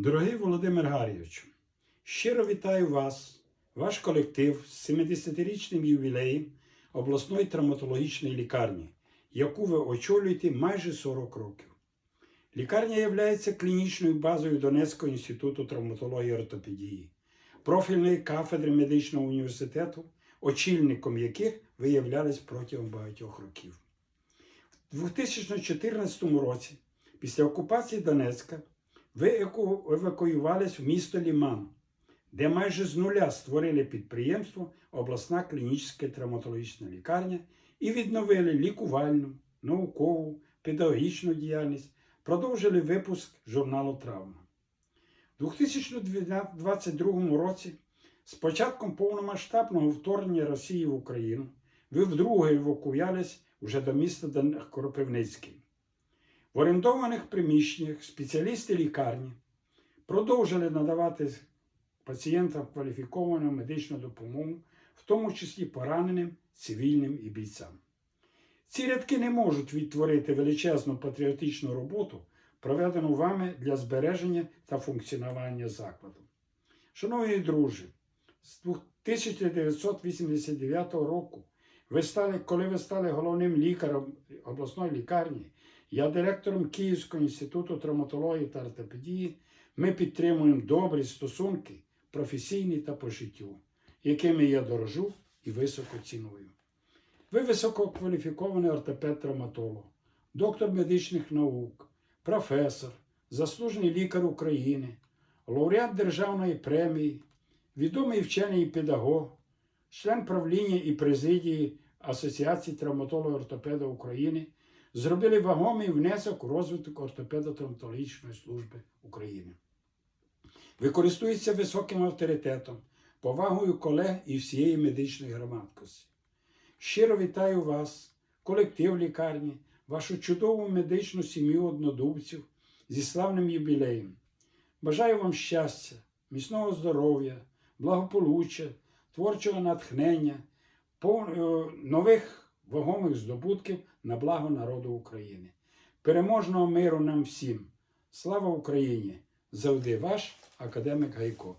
Дорогий Володимир Гарійович, щиро вітаю вас, ваш колектив з 70-річним ювілеєм обласної травматологічної лікарні, яку ви очолюєте майже 40 років. Лікарня є клінічною базою Донецького інституту травматології і ортопедії, профільної кафедри медичного університету, очільником яких ви являлись протягом багатьох років. У 2014 році, після окупації Донецька, ви евакуювались в місто Ліман, де майже з нуля створили підприємство обласна клінічна травматологічна лікарня і відновили лікувальну, наукову, педагогічну діяльність, продовжили випуск журналу Травма. У 2022 році, з початком повномасштабного вторгнення Росії в Україну, ви вдруге евакуювались вже до міста Кропивницький. В орендованих приміщеннях спеціалісти лікарні продовжили надавати пацієнтам кваліфіковану медичну допомогу, в тому числі пораненим, цивільним і бійцям. Ці рядки не можуть відтворити величезну патріотичну роботу, проведену вами для збереження та функціонування закладу. Шановні друзі, з 1989 року, ви стали, коли ви стали головним лікарем обласної лікарні, я директором Київського інституту травматології та ортопедії, ми підтримуємо добрі стосунки, професійні та по життю, якими я дорожу і високо ціную. Ви висококваліфікований ортопед-травматолог, доктор медичних наук, професор, заслужений лікар України, лауреат Державної премії, відомий вчений і педагог, член правління і президії Асоціації травматологів ортопеда України, зробили вагомий внесок у розвиток ортопедо-травматологічної служби України. Ви користуєтеся високим авторитетом, повагою колег і всієї медичної громадськості. Щиро вітаю вас, колектив лікарні, вашу чудову медичну сім'ю однодумців зі славним юбілеєм. Бажаю вам щастя, міцного здоров'я, благополуччя, творчого натхнення, е, нових вагомих здобутків на благо народу України. Переможного миру нам всім! Слава Україні! Завжди ваш академік Гайко.